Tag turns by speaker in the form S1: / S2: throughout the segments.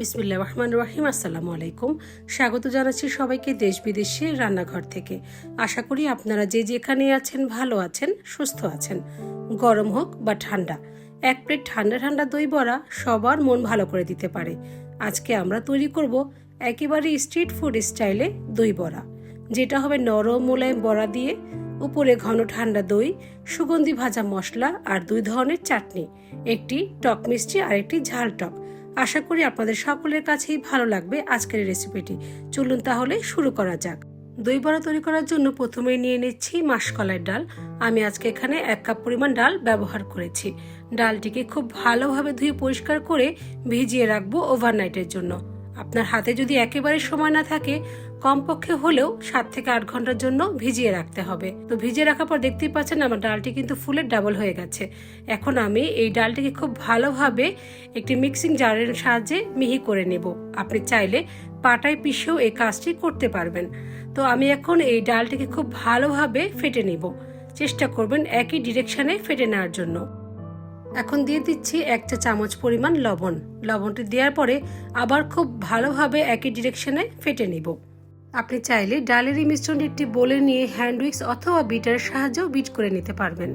S1: বিসমিল্লা রহমান রহিম, আসসালামু আলাইকুম। স্বাগত জানাচ্ছি সবাইকে দেশ বিদেশে রান্নাঘর থেকে। আশা করি আপনারা যে যেখানে আছেন, ভালো আছেন, সুস্থ আছেন। গরম হোক বা ঠান্ডা, এক প্লেট ঠান্ডা ঠান্ডা দই বড়া সবার মন ভালো করে দিতে পারে। আজকে আমরা তৈরি করব একেবারে স্ট্রিট ফুড স্টাইলে দই বড়া, যেটা হবে নরম মোলায়েম বড়া দিয়ে, উপরে ঘন ঠান্ডা দই, সুগন্ধি ভাজা মশলা আর দুই ধরনের চাটনি, একটি টক মিষ্টি আর একটি ঝাল টক। আশা করি আপনাদের সকলের কাছেই ভালো লাগবে আজকের রেসিপিটি চলুন তাহলে শুরু করা যাক। দই বড়া তৈরি করার জন্য প্রথমে নিয়ে নিচ্ছি মাসকলাইয়ের ডাল। আমি আজকে এখানে এক কাপ পরিমাণ ডাল ব্যবহার করেছি। ডালটিকে খুব ভালোভাবে ধুয়ে পরিষ্কার করে ভিজিয়ে রাখব ওভারনাইটের জন্য। আপনার হাতে যদি একেবারে সময় না থাকে কমপক্ষে হলেও সাত থেকে আট ঘণ্টার জন্য ভিজিয়ে রাখতে হবে। তো ভিজিয়ে রাখার পর দেখতেই পাচ্ছেন আমার ডালটি কিন্তু ফুলের ডাবল হয়ে গেছে। এখন আমি এই ডালটিকে খুব ভালোভাবে একটি মিক্সিং জারের সাহায্যে মিহি করে নেব। আপনি চাইলে পাটায় পিষেও এই কাজটি করতে পারবেন। তো আমি এখন এই ডালটিকে খুব ভালোভাবে ফেটে নিব। চেষ্টা করবেন একই ডিরেকশনে ফেটে নেওয়ার জন্য। এখন দিয়ে দিচ্ছি এক চা চামচ পরিমাণ লবণ। লবণটি দেওয়ার পরে আবার খুব ভালোভাবে একই ডিরেকশনে ফেটে নিব। আপনি চাইলে ডালের এই মিশ্রণটি একটি বলে নিয়ে হ্যান্ড উইক্স অথবা বিটারের সাহায্যেও বিট করে নিতে পারবেন।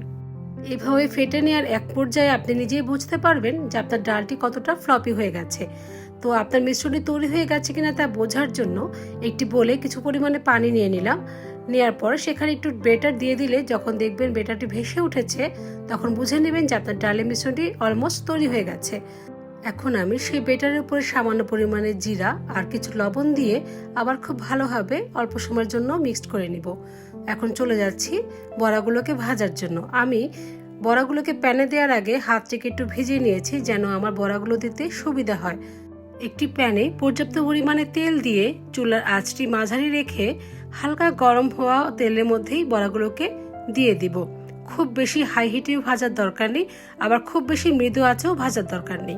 S1: এভাবে ফেটে নেওয়ার এক পর্যায়ে আপনি নিজেই বুঝতে পারবেন যে আপনার ডালটি কতটা ফ্লপি হয়ে গেছে। তো আপনার মিশ্রণটি তৈরি হয়ে গেছে কিনা তা বোঝার জন্য একটি বলে কিছু পরিমাণে পানি নিয়ে নিলাম। নেওয়ার পর সেখানে একটু বেটার দিয়ে দিলে যখন দেখবেন বেটারটি ভেসে উঠেছে, তখন বুঝে নেবেন যে আপনার ডালের মিশ্রণটি অলমোস্ট তৈরি হয়ে গেছে। এখন আমি সেই বেটারের উপরে সামান্য পরিমাণে জিরা আর কিছু লবণ দিয়ে আবার খুব ভালোভাবে অল্প সময়ের জন্য মিক্সড করে নিব। এখন চলে যাচ্ছি বড়াগুলোকে ভাজার জন্য। আমি বড়াগুলোকে প্যানে দেওয়ার আগে হাতটিকে একটু ভিজিয়ে নিয়েছি যেন আমার বড়াগুলো দিতে সুবিধা হয়। একটি প্যানে পর্যাপ্ত পরিমাণে তেল দিয়ে চুলার আঁচটি মাঝারি রেখে হালকা গরম হওয়া তেলের মধ্যেই বড়াগুলোকে দিয়ে দিব। খুব বেশি হাই হিটেও ভাজার দরকার নেই, আবার খুব বেশি মৃদু আঁচেও ভাজার দরকার নেই।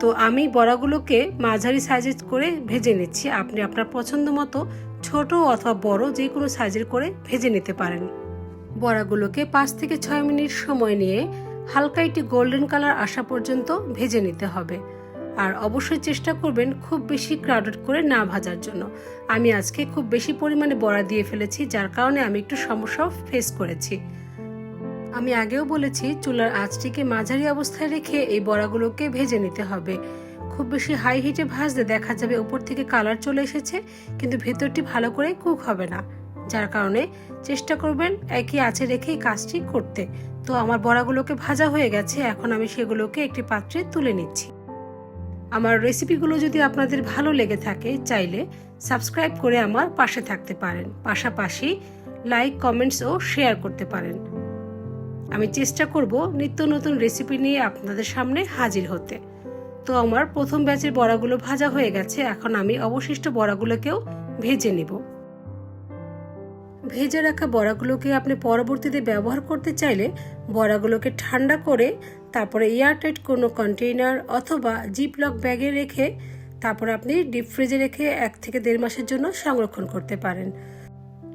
S1: তো আমি বড়াগুলোকে মাঝারি সাইজের করে ভেজে নিচ্ছি। আপনি আপনার পছন্দ মতো ছোট অথবা বড় যে কোনো সাইজের করে ভেজে নিতে পারেন। বড়াগুলোকে পাঁচ থেকে ছয় মিনিট সময় নিয়ে হালকা একটি গোল্ডেন কালার আসা পর্যন্ত ভেজে নিতে হবে। আর অবশ্যই চেষ্টা করবেন খুব বেশি ক্রাউডেড করে না ভাজার জন্য। আমি আজকে খুব বেশি পরিমাণে বড়া দিয়ে ফেলেছি, যার কারণে আমি একটু সমস্যাও ফেস করেছি। আমি আগেও বলেছি, চুলার আঁচটিকে মাঝারি অবস্থায় রেখে এই বড়াগুলোকে ভেজে নিতে হবে। খুব বেশি হাই হিটে ভাজলে দেখা যাবে উপর থেকে কালার চলে এসেছে, কিন্তু ভেতরটি ভালো করে কুক হবে না। যার কারণে চেষ্টা করবেন একই আঁচে রেখেই কাজটি করতে। তো আমার বড়াগুলোকে ভাজা হয়ে গেছে, এখন আমি সেগুলোকে একটি পাত্রে তুলে নিচ্ছি। আমার রেসিপিগুলো যদি আপনাদের ভালো লেগে থাকে, চাইলে সাবস্ক্রাইব করে আমার পাশে থাকতে পারেন। পাশাপাশি লাইক কমেন্টস ও শেয়ার করতে পারেন। আমি চেষ্টা করব নিত্য নতুন রেসিপি নিয়ে আপনাদের সামনে হাজির হতে। তো আমার প্রথম ব্যাচের বড়াগুলো ভাজা হয়ে গেছে, এখন আমি অবশিষ্ট বড়াগুলোকেও ভেজে নিব। ভেজে রাখা বড়াগুলোকে আপনি পরবর্তীতে ব্যবহার করতে চাইলে বড়াগুলোকে ঠান্ডা করে তারপরে এয়ারটাইট কোনো কন্টেইনার অথবা জিপলক ব্যাগে রেখে তারপরে আপনি ডিপ ফ্রিজে রেখে এক থেকে দেড় মাসের জন্য সংরক্ষণ করতে পারেন।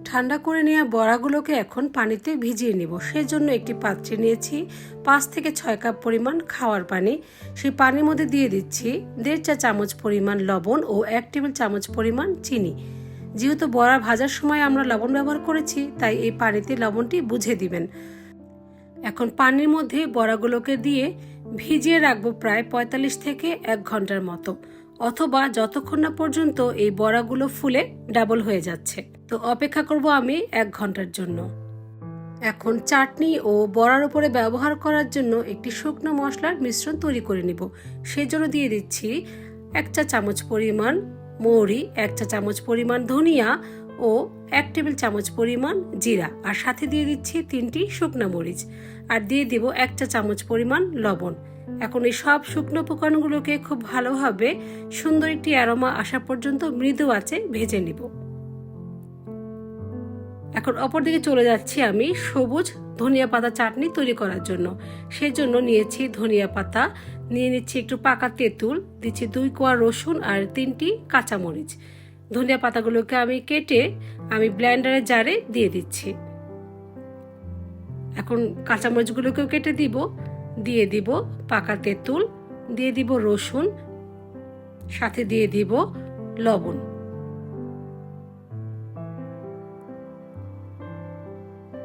S1: ঠান্ডা করে নেওয়া বড়াগুলোকে এখন পানিতে ভিজিয়ে নিব। সেজন্য একটি পাত্রে নিয়েছি পাঁচ থেকে ছয় কাপ পরিমাণ খাওয়ার পানি। সেই পানির মধ্যে দিয়ে দিচ্ছি দেড় চা চামচ পরিমাণ লবণ ও এক টেবিল চামচ পরিমাণ চিনি। যেহেতু বড়া ভাজার সময় আমরা লবণ ব্যবহার করেছি, তাই এই পানিতে লবণটি বুঝে দিবেন। এখন পানির মধ্যে বড়াগুলোকে দিয়ে ভিজিয়ে রাখব প্রায় পঁয়তাল্লিশ থেকে এক ঘণ্টার মতো। অথবা যতক্ষণ না পর্যন্ত এই বড়াগুলো ফুলে ডাবল হয়ে যাচ্ছে। তো অপেক্ষা করব আমি এক ঘণ্টার জন্য। এখন চাটনি ও বড়ার উপরে ব্যবহার করার জন্য একটি শুকনো মশলার মিশ্রণ তৈরি করে নিব। সেই জন্য দিয়ে দিচ্ছি এক চা চামচ পরিমাণ মৌরি, এক চা চামচ পরিমাণ ধনিয়া ও এক টেবিল চামচ পরিমাণ জিরা। আর সাথে দিয়ে দিচ্ছি তিনটি শুকনো মরিচ। আর দিয়ে দিব এক চা চামচ পরিমাণ লবণ। এখন এই সব শুকনো উপকরণগুলোকে খুব ভালোভাবে সুন্দর একটি অ্যারোমা আসা পর্যন্ত মৃদু আছে ভেজে নিব। এখন অপরদিকে চলে যাচ্ছি আমি সবুজ ধনিয়া পাতা চাটনি তৈরি করার জন্য। সেজন্য নিয়েছি ধনিয়া পাতা, নিয়ে নিচ্ছি একটু পাকা তেঁতুল, দিচ্ছি দুই কোয়া রসুন আর তিনটি কাঁচামরিচ। ধনিয়া পাতাগুলোকে আমি কেটে আমি ব্ল্যান্ডারের জারে দিয়ে দিচ্ছি। এখন কাঁচামরিচগুলোকেও কেটে দিব। দিয়ে দিব পাকা তেঁতুল, দিয়ে দিব রসুন, সাথে দিয়ে দিব লবণ।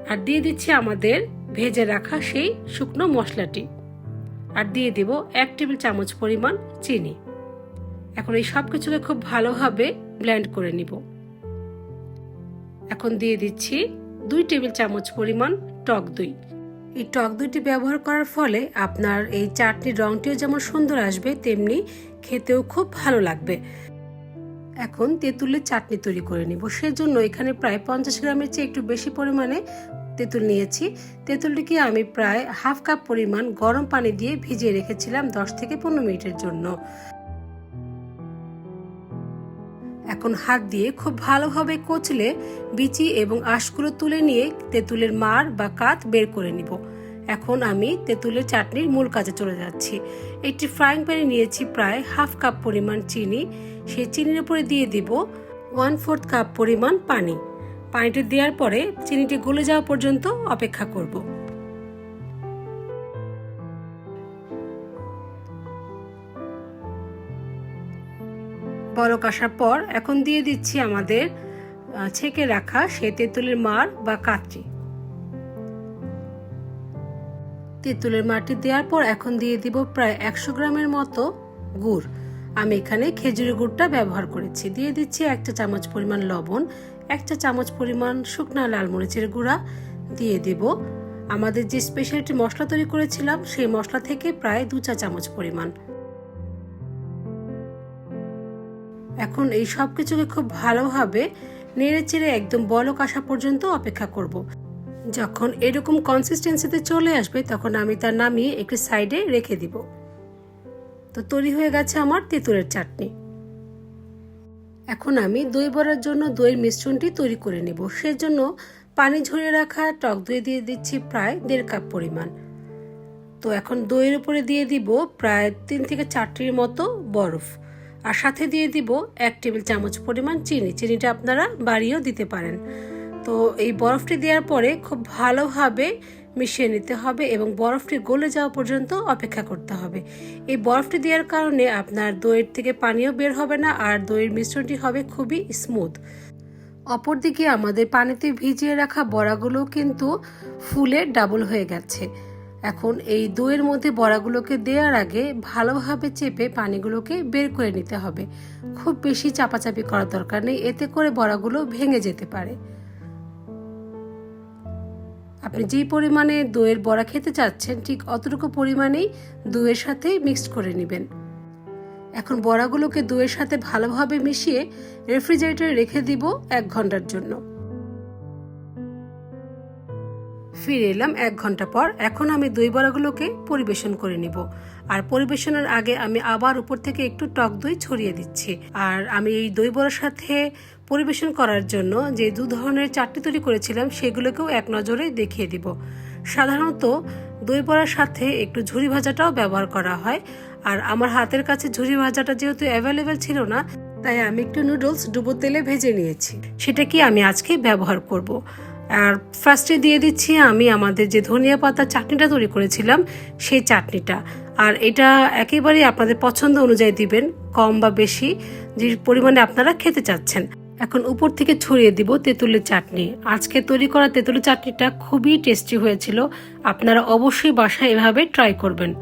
S1: আর দিয়ে দিচ্ছি আমাদের ভেজে রাখা সেই শুকনো মশলাটি। আর দিয়ে দিব এক টেবিল চামচ পরিমাণ চিনি। এখন এই সব কিছুকে খুব ভালোভাবে ব্লেন্ড করে নিব। এখন দিয়ে দিচ্ছি দুই টেবিল চামচ পরিমাণ টক দই। এই টক দইটি ব্যবহার করার ফলে আপনার এই চাটনির রংটিও যেমন সুন্দর আসবে, তেমনি খেতেও খুব ভালো লাগবে। এখন তেঁতুলের চাটনি তৈরি করে নিব। সেজন্য এখানে প্রায় পঞ্চাশ গ্রামের চেয়ে একটু বেশি পরিমাণে তেঁতুল নিয়েছি। তেঁতুলটিকে আমি প্রায় হাফ কাপ পরিমাণ গরম পানি দিয়ে ভিজিয়ে রেখেছিলাম দশ থেকে পনেরো মিনিটের জন্য। এখন হাত দিয়ে খুব ভালোভাবে কচলে বিচি এবং আঁশগুলো তুলে নিয়ে তেঁতুলের মার বা কাত বের করে নিব। এখন আমি তেঁতুলের চাটনির মূল কাজে চলে যাচ্ছি। একটি ফ্রাইং প্যানে নিয়েছি প্রায় হাফ কাপ পরিমাণ চিনি। সেই চিনির উপরে দিয়ে দিব ওয়ান ফোর্থ কাপ পরিমাণ পানি। পানিটি দেওয়ার পরে চিনিটি গলে যাওয়া পর্যন্ত অপেক্ষা করব। বলক আসার পর এখন দিয়ে দিচ্ছি আমাদের ছেঁকে রাখা সে তেঁতুলের মার বা কাচি তেঁতুলের মাটি দেওয়ার পর এখন দিয়ে দিব প্রায় একশো গ্রামের মতো গুড়। আমি এখানে খেজুরের গুড়টা ব্যবহার করেছি। দিয়ে দিচ্ছি একটা চামচ পরিমাণ লবণ, একটা চামচ পরিমাণ শুকনা লাল মরিচের গুঁড়া। দিয়ে দেব আমাদের যে স্পেশালিটি মশলা তৈরি করেছিলাম, সেই মশলা থেকে প্রায় দু চা চামচ পরিমাণ। এখন এই সব কিছুকে খুব ভালোভাবে নেড়ে চেড়ে একদম বলক আসা পর্যন্ত অপেক্ষা করব। যখন এরকম কনসিস্টেন্সিতে চলে আসবে, তখন আমি তা নামিয়ে একটি সাইডে রেখে দিব। তো তৈরি হয়ে গেছে আমার তেঁতুলের চাটনি। এখন আমি দই বড়ার জন্য দইয়ের মিশ্রণটি তৈরি করে নেব। সেজন্য পানি ঝরিয়ে রাখা টক দই দিয়ে দিচ্ছি প্রায় দেড় কাপ পরিমাণ। তো এখন দইয়ের উপরে দিয়ে দিব প্রায় তিন থেকে চারটির মতো বরফ। আর সাথে দিয়ে দিব এক টেবিল চামচ পরিমাণ চিনি। চিনিটা আপনারা বাড়িয়েও দিতে পারেন। তো এই বরফটি দেওয়ার পরে খুব ভালোভাবে মিশিয়ে নিতে হবে এবং বরফটি গলে যাওয়া পর্যন্ত অপেক্ষা করতে হবে। এই বরফটি দেওয়ার কারণে আপনার দইয়ের থেকে পানিও বের হবে না আর দইয়ের মিশ্রণটি হবে খুবই স্মুথ। অপরদিকে আমাদের পানিতে ভিজিয়ে রাখা বড়াগুলো কিন্তু ফুলে ডাবল হয়ে গেছে। এখন এই দইয়ের মধ্যে বড়াগুলোকে দেওয়ার আগে ভালোভাবে চেপে পানিগুলোকে বের করে নিতে হবে। খুব বেশি চাপাচাপি করার দরকার নেই, এতে করে বড়াগুলো ভেঙে যেতে পারে। আপনি যেই পরিমাণে দইয়ের বড়া খেতে চাচ্ছেন, ঠিক অতটুকু পরিমাণেই দইয়ের সাথে মিক্সড করে নেবেন। এখন বড়াগুলোকে দইয়ের সাথে ভালোভাবে মিশিয়ে রেফ্রিজারেটরে রেখে দিব এক ঘণ্টার জন্য। ফিরে এলাম এক ঘণ্টা পর। এখন আমি দই বড়াগুলোকে পরিবেশন করে নিব। আর পরিবেশনের আগে আমি আবার উপর থেকে একটু টক দই ছড়িয়ে দিচ্ছি। আর আমি এই দই বড়ার সাথে পরিবেশন করার জন্য যে দু ধরনের চাটনি তৈরি করেছিলাম, সেগুলোকেও এক নজরে দেখিয়ে দিব। সাধারণত দই বড়ার সাথে একটু ঝুরি ভাজাটাও ব্যবহার করা হয়। আর আমার হাতের কাছে ঝুরি ভাজাটা যেহেতু অ্যাভেলেবেল ছিল না, তাই আমি একটু নুডলস ডুবো তেলে ভেজে নিয়েছি। সেটা কি আমি আজকে ব্যবহার করব। আর ফার্স্টে দিয়ে দিচ্ছি আমি আমাদের যে ধনিয়া পাতা চাটনিটা তৈরি করেছিলাম, সেই চাটনিটা। আর এটা একেবারেই আপনাদের পছন্দ অনুযায়ী দিবেন, কম বা বেশি, যে পরিমাণে আপনারা খেতে চাচ্ছেন। এখন উপর থেকে ছড়িয়ে দিব তেঁতুলের চাটনি। আজকে তৈরি করা তেঁতুলের চাটনিটা খুবই টেস্টি হয়েছিল। আপনারা অবশ্যই বাসায় এভাবে ট্রাই করবেন।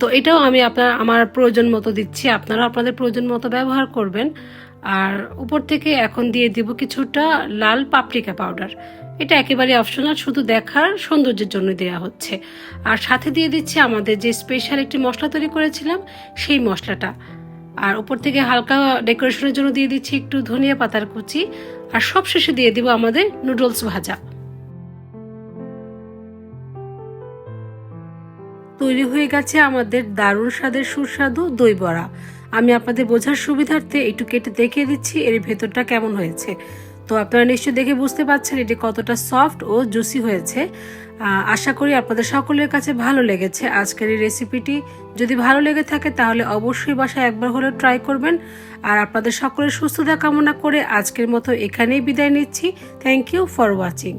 S1: তো এটাও আমি আপনার, আমার প্রয়োজন মতো দিচ্ছি। আপনারা আপনাদের প্রয়োজন মতো ব্যবহার করবেন। আর উপর থেকে এখন দিয়ে দিব কিছুটা লাল পাপরিকা পাউডার। এটা একেবারে অপশনাল, শুধু দেখার সৌন্দর্যের জন্য দেওয়া হচ্ছে। আর সাথে দিয়ে দিচ্ছি আমাদের যে স্পেশাল একটি মশলা তৈরি করেছিলাম, সেই মশলাটা। আর উপর থেকে হালকা ডেকোরেশনের জন্য দিয়ে দিচ্ছি একটু ধনিয়া পাতার কুচি। আর সব শেষে দিয়ে দিব আমাদের নুডলস ভাজা। তৈরি হয়ে গেছে আমাদের দারুণ স্বাদের সুস্বাদু দই বড়া। আমি আপনাদের বোঝার সুবিধার্থে একটু কেটে দেখিয়ে দিচ্ছি, এর ভেতরটা কেমন হয়েছে। তো আপনারা নিশ্চয়ই দেখে বুঝতে পারছেন এটি কতটা সফট ও জুসি হয়েছে। আশা করি আপনাদের সকলের কাছে ভালো লেগেছে আজকের এই রেসিপিটি। যদি ভালো লেগে থাকে তাহলে অবশ্যই বাসায় একবার হলে ট্রাই করবেন। আর আপনাদের সকলের সুস্থতা কামনা করে আজকের মতো এখানেই বিদায় নিচ্ছি। Thank you for watching